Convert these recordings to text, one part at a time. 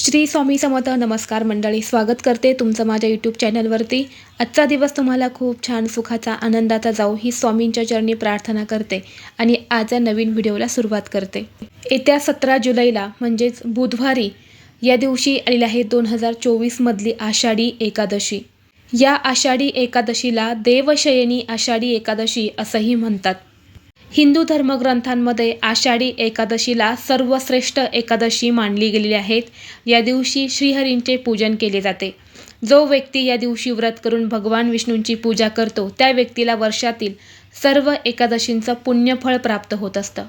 श्री स्वामी समर्थ नमस्कार मंडळी स्वागत करते तुमचं माझ्या यूट्यूब चॅनलवरती आजचा दिवस तुम्हाला खूप छान सुखाचा आनंदाचा जाऊ ही स्वामींच्या चरणी प्रार्थना करते आणि आज या नवीन व्हिडिओला सुरुवात करते. येत्या सतरा जुलैला म्हणजेच बुधवारी या दिवशी आलेली आहे दोन हजार चोवीसमधली आषाढी एकादशी. या आषाढी एकादशीला देवशयनी आषाढी एकादशी असंही म्हणतात. हिंदू धर्मग्रंथांमध्ये आषाढी एकादशीला सर्वश्रेष्ठ एकादशी मानली गेलेली आहेत. या दिवशी श्रीहरींचे पूजन केले जाते. जो व्यक्ती या दिवशी व्रत करून भगवान विष्णूंची पूजा करतो त्या व्यक्तीला वर्षातील सर्व एकादशींचं पुण्यफळ प्राप्त होत असतं.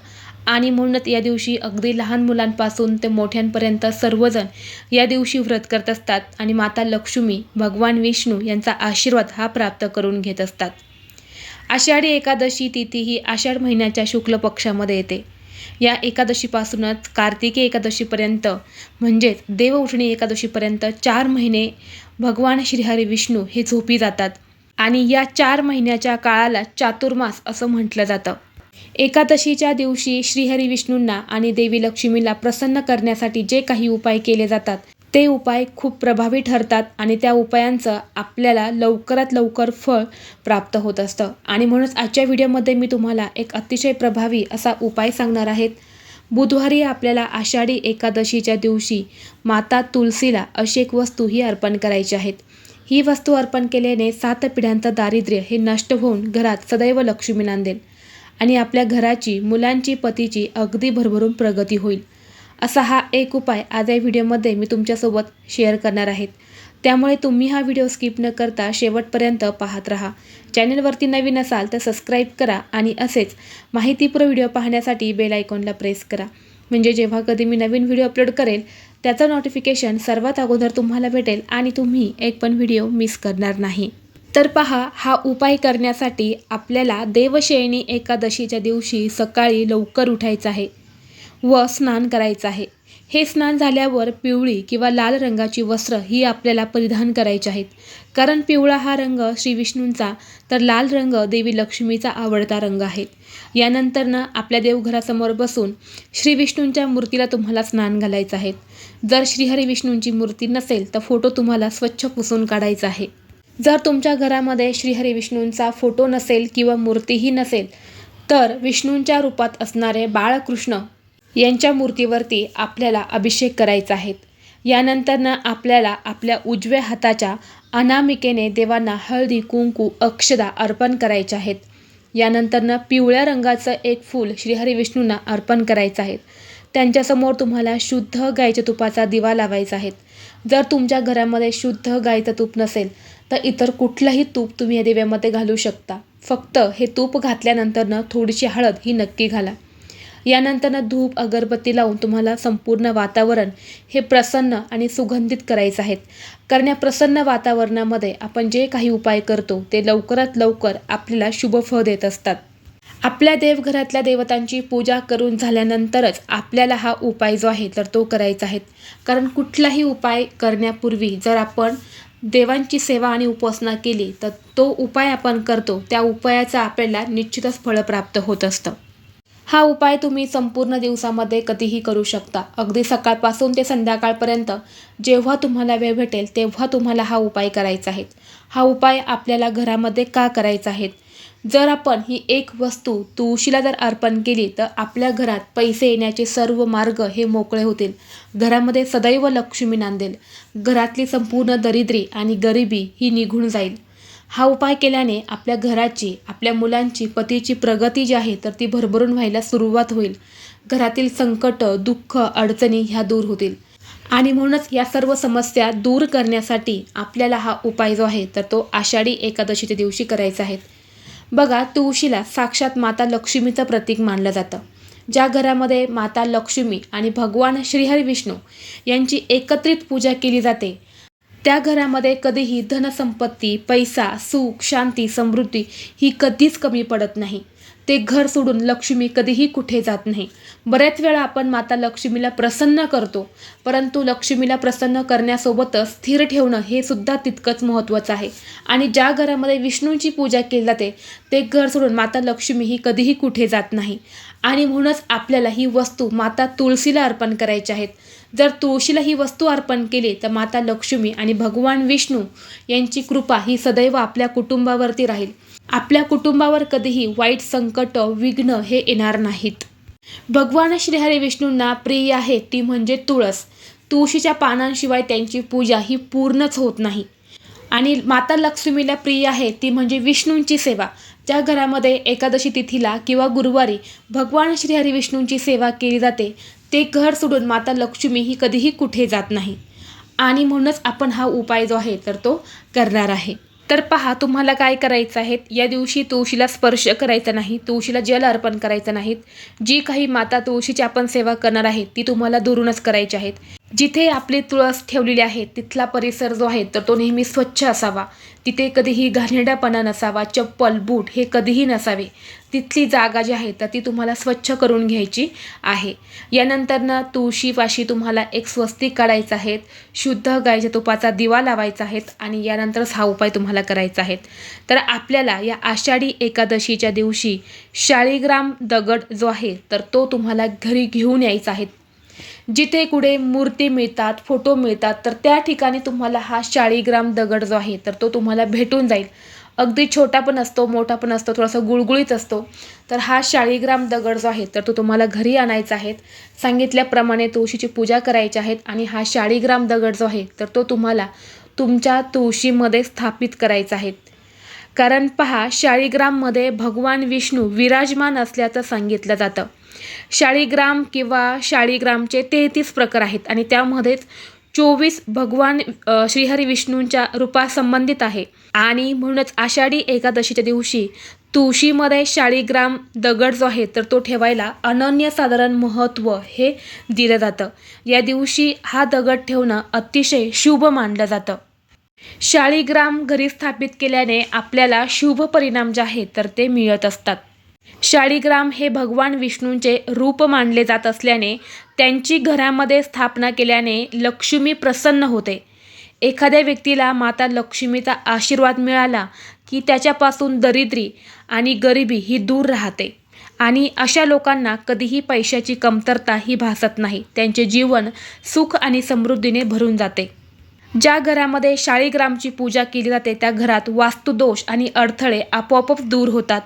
आणि म्हणूनच या दिवशी अगदी लहान मुलांपासून ते मोठ्यांपर्यंत सर्वजण या दिवशी व्रत करत असतात आणि माता लक्ष्मी भगवान विष्णू यांचा आशीर्वाद हा प्राप्त करून घेत असतात. आषाढी एकादशी तिथी ही आषाढ महिन्याच्या शुक्ल पक्षामध्ये येते. या एकादशीपासूनच कार्तिकी एकादशीपर्यंत म्हणजेच देवउठणी एकादशीपर्यंत चार महिने भगवान श्रीहरी विष्णू हे झोपी जातात आणि या चार महिन्याच्या काळाला चातुर्मास असं म्हटलं जातं. एकादशीच्या दिवशी श्रीहरी विष्णूंना आणि देवी लक्ष्मीला प्रसन्न करण्यासाठी जे काही उपाय केले जातात ते उपाय खूप प्रभावी ठरतात आणि त्या उपायांचं आपल्याला लवकरात लवकर फळ प्राप्त होत असतं. आणि म्हणूनच आजच्या व्हिडिओमध्ये मी तुम्हाला एक अतिशय प्रभावी असा उपाय सांगणार आहेत. बुधवारी आपल्याला आषाढी एकादशीच्या दिवशी माता तुलसीला अशी एक वस्तू ही अर्पण करायची आहेत. ही वस्तू अर्पण केल्याने सात पिढ्यांचं दारिद्र्य हे नष्ट होऊन घरात सदैव लक्ष्मी नांदेल आणि आपल्या घराची मुलांची पतीची अगदी भरभरून प्रगती होईल. असा हा एक उपाय आज या व्हिडिओमध्ये मी तुमच्यासोबत शेअर करणार आहेत. त्यामुळे तुम्ही हा व्हिडिओ स्किप न करता शेवटपर्यंत पाहत राहा. चॅनलवरती नवीन असाल तर सबस्क्राईब करा आणि असेच माहितीपूर्ण व्हिडिओ पाहण्यासाठी बेल आयकॉनला प्रेस करा. म्हणजे जेव्हा कधी मी नवीन व्हिडिओ अपलोड करेल त्याचं नोटिफिकेशन सर्वात अगोदर तुम्हाला भेटेल आणि तुम्ही एक पण व्हिडिओ मिस करणार नाही. तर पहा हा उपाय करण्यासाठी आपल्याला देवशयनी एकादशीच्या दिवशी सकाळी लवकर उठायचं आहे. व स्नान करायचं आहे. हे स्नान झाल्यावर पिवळी किंवा लाल रंगाची वस्त्र ही आपल्याला परिधान करायची आहेत. कारण पिवळा हा रंग श्री विष्णूंचा तर लाल रंग देवी लक्ष्मीचा आवडता रंग आहे. यानंतरनं आपल्या देवघरासमोर बसून श्री विष्णूंच्या मूर्तीला तुम्हाला स्नान घालायचं आहे. जर श्रीहरी विष्णूंची मूर्ती नसेल तर फोटो तुम्हाला स्वच्छ पुसून काढायचा आहे. जर तुमच्या घरामध्ये श्रीहरी विष्णूंचा फोटो नसेल किंवा मूर्तीही नसेल तर विष्णूंच्या रूपात असणारे बाळकृष्ण यांच्या मूर्तीवरती आपल्याला अभिषेक करायचा आहे. यानंतरनं आपल्याला आपल्या उजव्या हाताच्या अनामिकेने देवांना हळदी कुंकू अक्षदा अर्पण करायच्या आहेत. यानंतरनं पिवळ्या रंगाचं एक फूल श्रीहरी विष्णूंना अर्पण करायचं आहे. त्यांच्यासमोर तुम्हाला शुद्ध गायच्या तुपाचा दिवा लावायचा आहे. जर तुमच्या घरामध्ये शुद्ध गायचं तूप नसेल तर इतर कुठलंही तूप तुम्ही या दिव्यामध्ये घालू शकता. फक्त हे तूप घातल्यानंतरनं थोडीशी हळद ही नक्की घाला. यानंतरनं धूप अगरबत्ती लावून तुम्हाला संपूर्ण वातावरण हे प्रसन्न आणि सुगंधित करायचं आहेत कारण या प्रसन्न वातावरणामध्ये आपण जे काही उपाय करतो ते लवकरात लवकर आपल्याला शुभफळ देत असतात. आपल्या देवघरातल्या देवतांची पूजा करून झाल्यानंतरच आपल्याला हा उपाय जो आहे तर तो करायचा आहे. कारण कुठलाही उपाय करण्यापूर्वी जर आपण देवांची सेवा आणि उपासना केली तर तो उपाय आपण करतो त्या उपायाचं आपल्याला निश्चितच फळ प्राप्त होत असतं. हा उपाय तुम्ही संपूर्ण दिवसामध्ये कधीही करू शकता. अगदी सकाळपासून ते संध्याकाळपर्यंत जेव्हा तुम्हाला वेळ भेटेल तेव्हा तुम्हाला हा उपाय करायचा आहे. हा उपाय आपल्याला घरामध्ये का करायचा आहे? जर आपण ही एक वस्तू तुळशीला जर अर्पण केली तर आपल्या घरात पैसे येण्याचे सर्व मार्ग हे मोकळे होतील. घरामध्ये सदैव लक्ष्मी नांदेल. घरातली संपूर्ण दरिद्री आणि गरिबी ही निघून जाईल. हा उपाय केल्याने आपल्या घराची आपल्या मुलांची पतीची प्रगती जी आहे तर ती भरभरून व्हायला सुरुवात होईल. घरातील संकट दुःख अडचणी ह्या दूर होतील. आणि म्हणूनच या सर्व समस्या दूर करण्यासाठी आपल्याला हा उपाय जो आहे तर तो आषाढी एकादशीच्या दिवशी करायचा आहे. बघा तुळशीला साक्षात माता लक्ष्मीचं प्रतीक मानलं जातं. ज्या घरामध्ये माता लक्ष्मी आणि भगवान श्रीहरी विष्णू यांची एकत्रित पूजा केली जाते त्या घरामध्ये कधीही धनसंपत्ती पैसा सुख शांती समृद्धी ही कधीच कमी पडत नाही. ते घर सोडून लक्ष्मी कधीही कुठे जात नाही. बऱ्याच वेळा आपण माता लक्ष्मीला प्रसन्न करतो परंतु लक्ष्मीला प्रसन्न करण्यासोबतच स्थिर ठेवणं हे सुद्धा तितकंच महत्त्वाचं आहे. आणि ज्या घरामध्ये विष्णूंची पूजा केली जाते ते घर सोडून माता लक्ष्मी ही कधीही कुठे जात नाही. आणि म्हणूनच आपल्याला ही वस्तू माता तुळशीला अर्पण करायची आहेत. जर तुळशीला ही वस्तू अर्पण केली तर माता लक्ष्मी आणि भगवान विष्णू यांची कृपा ही सदैव आपल्या कुटुंबावरती राहील. आपल्या कुटुंबावर कधीही वाईट संकट विघ्न हे येणार नाहीत. भगवान श्रीहरी विष्णूंना प्रिय आहे ती म्हणजे तुळस. तुळशीच्या पानांशिवाय त्यांची पूजा ही पूर्णच होत नाही. आणि माता लक्ष्मीला प्रिय आहे ती म्हणजे विष्णूंची सेवा. ज्या घरामध्ये एकादशी तिथीला किंवा गुरुवारी भगवान श्रीहरी विष्णूंची सेवा केली जाते ते घर सोडून माता लक्ष्मी ही कधीही कुठे जात नाही. आणि म्हणूनच आपण हा उपाय जो आहे तर तो करणार आहे. तर पहा तुम्हाला काय करायचं आहे? या दिवशी तुळशीला स्पर्श करायचा नाही तुळशीला जल अर्पण करायचं नाहीत जी काही माता तुळशीची आपण सेवा करणार आहे ती तुम्हाला दुरूनच करायची आहेत. जिथे आपली तुळस ठेवलेली आहे तिथला परिसर जो आहे तर तो नेहमी स्वच्छ असावा. तिथे कधीही घाणेरडापणा नसावा चप्पल बूट हे कधीही नसावे. तिथली जागा जी आहे तर ती तुम्हाला स्वच्छ करून घ्यायची आहे. यानंतरनं तुळशीपाशी तुम्हाला एक स्वस्तिक काढायचं आहे. शुद्ध गायच्या तुपाचा दिवा लावायचा आहे आणि यानंतरच हा उपाय तुम्हाला करायचा आहे तर आपल्याला या आषाढी एकादशीच्या दिवशी शाळीग्राम दगड जो आहे तर तो तुम्हाला घरी घेऊन यायचा आहे. जिथे कुठे मूर्ती मिळतात फोटो मिळतात तर त्या ठिकाणी तुम्हाला हा शाळीग्राम दगड जो आहे तर तो तुम्हाला भेटून जाईल. अगदी छोटा पण असतो मोठा पण असतो थोडासा गुळगुळीत असतो. तर हा शाळीग्राम दगड जो आहे तर तो तुम्हाला घरी आणायचा आहे. सांगितल्याप्रमाणे तुळशीची पूजा करायची आहेत आणि हा शाळीग्राम दगड जो आहे तर तो तुम्हाला तुमच्या तुळशीमध्ये स्थापित करायचा आहे. कारण पहा शाळीग्राममध्ये भगवान विष्णू विराजमान असल्याचं सांगितलं जातं. शाळीग्राम किंवा शाळीग्रामचे तेहतीस प्रकार आहेत आणि त्यामध्येच चोवीस भगवान श्रीहरी विष्णूंच्या रूपासंबंधित आहे. आणि म्हणूनच आषाढी एकादशीच्या दिवशी तुळशीमध्ये शाळीग्राम दगड जो आहे तर तो ठेवायला अनन्यसाधारण महत्त्व हे दिलं जातं. या दिवशी हा दगड ठेवणं अतिशय शुभ मानलं जातं. शाळीग्राम घरी स्थापित केल्याने आपल्याला शुभ परिणाम जे आहेत तर ते मिळत असतात. शाळीग्राम हे भगवान विष्णूंचे रूप मानले जात असल्याने त्यांची घरामध्ये स्थापना केल्याने लक्ष्मी प्रसन्न होते. एखाद्या व्यक्तीला माता लक्ष्मीचा आशीर्वाद मिळाला की त्याच्यापासून दरिद्री आणि गरिबी ही दूर राहते आणि अशा लोकांना कधीही पैशाची कमतरता ही भासत नाही. त्यांचे जीवन सुख आणि समृद्धीने भरून जाते. ज्या घरामध्ये शाळीग्रामची पूजा केली जाते त्या घरात वास्तुदोष आणि अडथळे आपोआपच दूर होतात.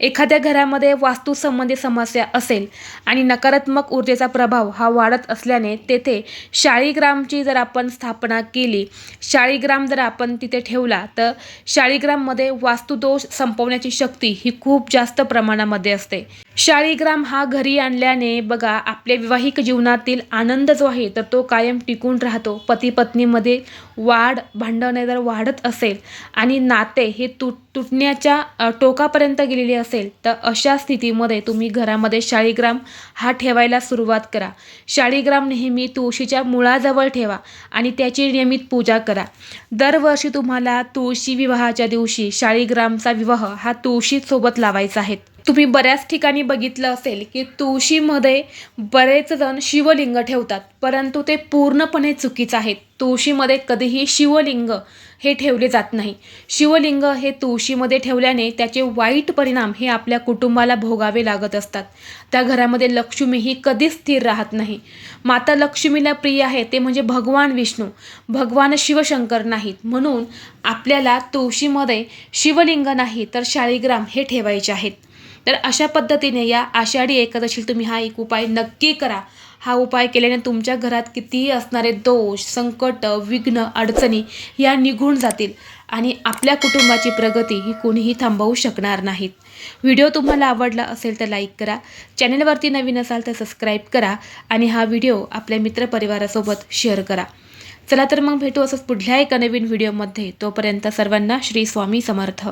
एखाद्या घरामध्ये वास्तूसंबंधी समस्या असेल आणि नकारात्मक ऊर्जेचा प्रभाव हा वाढत असल्याने तेथे शाळीग्रामची जर आपण स्थापना केली शाळीग्राम जर आपण तिथे ठेवला तर शाळीग्राममध्ये वास्तुदोष संपवण्याची शक्ती ही खूप जास्त प्रमाणामध्ये असते. शाळीग्राम हा घरी आणल्याने बघा आपल्या वैवाहिक जीवनातील आनंद जो आहे तर तो कायम टिकून राहतो. पती पत्नीमध्ये वाढ भांडणे जर वाढत असेल आणि नाते हे तुट तुटण्याच्या टोकापर्यंत गेलेले असेल तर अशा स्थितीमध्ये तुम्ही घरामध्ये शाळीग्राम हा ठेवायला सुरुवात करा. शाळीग्राम नेहमी तुळशीच्या मुळाजवळ ठेवा आणि त्याची नियमित पूजा करा. दरवर्षी तुम्हाला तुळशी विवाहाच्या दिवशी शाळीग्रामचा विवाह हा तुळशीसोबत लावायचा आहे. तुम्ही बऱ्याच ठिकाणी बघितलं असेल की तुळशीमध्ये बरेच जण शिवलिंग ठेवतात परंतु ते पूर्णपणे चुकीचं आहे. तुळशीमध्ये कधीही शिवलिंग हे ठेवले जात नाही. शिवलिंग हे तुळशीमध्ये ठेवल्याने त्याचे वाईट परिणाम हे आपल्या कुटुंबाला भोगावे लागत असतात. त्या घरामध्ये लक्ष्मी ही कधीच स्थिर राहत नाही. माता लक्ष्मीला प्रिय आहे ते म्हणजे भगवान विष्णू. भगवान शिवशंकर नाहीत. म्हणून आपल्याला तुळशीमध्ये शिवलिंग नाही तर शाळीग्राम हे ठेवायचे आहेत. तर अशा पद्धतीने या आषाढी एकादशीला तुम्ही हा एक उपाय नक्की करा. हा उपाय केल्याने तुमच्या घरात कितीही असणारे दोष संकट विघ्न अडचणी या निघून जातील आणि आपल्या कुटुंबाची प्रगती ही कोणीही थांबवू शकणार नाहीत. व्हिडिओ तुम्हाला आवडला असेल तर लाईक करा चॅनलवरती नवीन असाल तर सबस्क्राईब करा आणि हा व्हिडिओ आपल्या मित्रपरिवारासोबत शेअर करा. चला तर मग भेटू असंच पुढल्या एका नवीन व्हिडिओमध्ये. तोपर्यंत सर्वांना श्री स्वामी समर्थ.